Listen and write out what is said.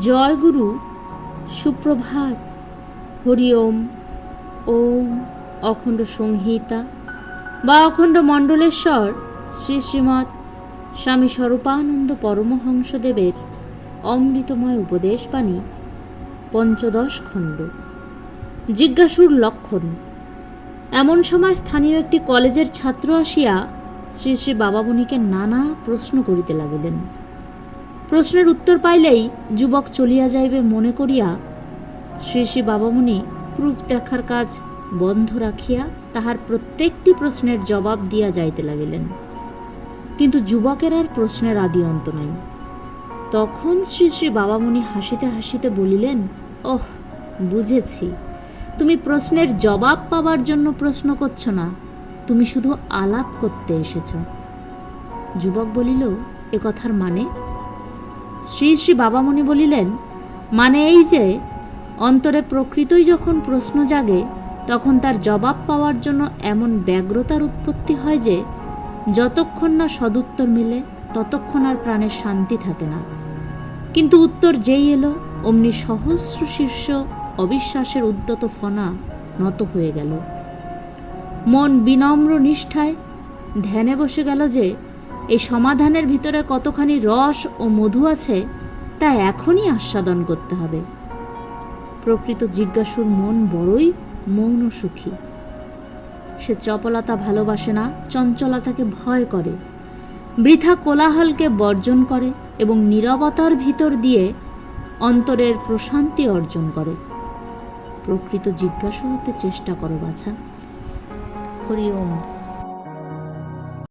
জয় গুরু সুপ্রভাত। হরি ওম ওম অখণ্ড সংহিতা। বা অখণ্ড মণ্ডলেশ্বর, শ্রী শ্রীমৎ স্বামী স্বরূপানন্দ পরমহংসদেবের অমৃতময় উপদেশ বাণী, পঞ্চদশ খণ্ড। জিজ্ঞাসুর লক্ষণ। এমন সময় স্থানীয় একটি কলেজের ছাত্র আসিয়া শ্রী শ্রী বাবা বাবামণিকে নানা প্রশ্ন করিতে লাগিলেন। প্রশ্নের উত্তর পাইলেই যুবক চলিয়া যাইবে মনে করিয়া শ্রী শ্রী বাবামণি প্রুফ দেখার কাজ বন্ধ রাখিয়া তাহার প্রত্যেকটি প্রশ্নের জবাব দিয়া যাইতে লাগিলেন। কিন্তু যুবকের আর প্রশ্নের আদি অন্ত নাই। তখন শ্রী শ্রী বাবামণি হাসিতে হাসিতে বলিলেন, ওহ, বুঝেছি। তুমি প্রশ্নের জবাব পাবার জন্য প্রশ্ন করছ না, তুমি শুধু আলাপ করতে এসেছ। যুবক বলিল, এ কথার মানে শ্রী শ্রী বাবামণি বলিলেন মানে এই যে, অন্তরে প্রকৃতই যখন প্রশ্ন জাগে, তখন তার জবাব পাওয়ার জন্য এমন ব্যগ্রতার উৎপত্তি হয় যে, যতক্ষণ না সদুত্তর মিলে, ততক্ষণ আর প্রাণের শান্তি থাকে না। কিন্তু উত্তর যেই এলো, অমনি সহস্র শীর্ষ অবিশ্বাসের উদ্যত ফনা নত হয়ে গেল। মন বিনম্র নিষ্ঠায় ধ্যানে বসে গেল যে এই সমাধানের ভিতরে কতখানি রস ও মধু আছে, তা এখনই আস্বাদন করতে হবে। প্রকৃত জিজ্ঞাসুর মন বড়ই মৌন সুখী। সে চপলতা ভালোবাসে না, চঞ্চলতাকে ভয় করে। বৃথা কোলাহলকে বর্জন করে এবং নীরবতার ভিতর দিয়ে অন্তরের প্রশান্তি অর্জন করে। প্রকৃত জিজ্ঞাসু হতে চেষ্টা করো, বাছা। হরি ওম।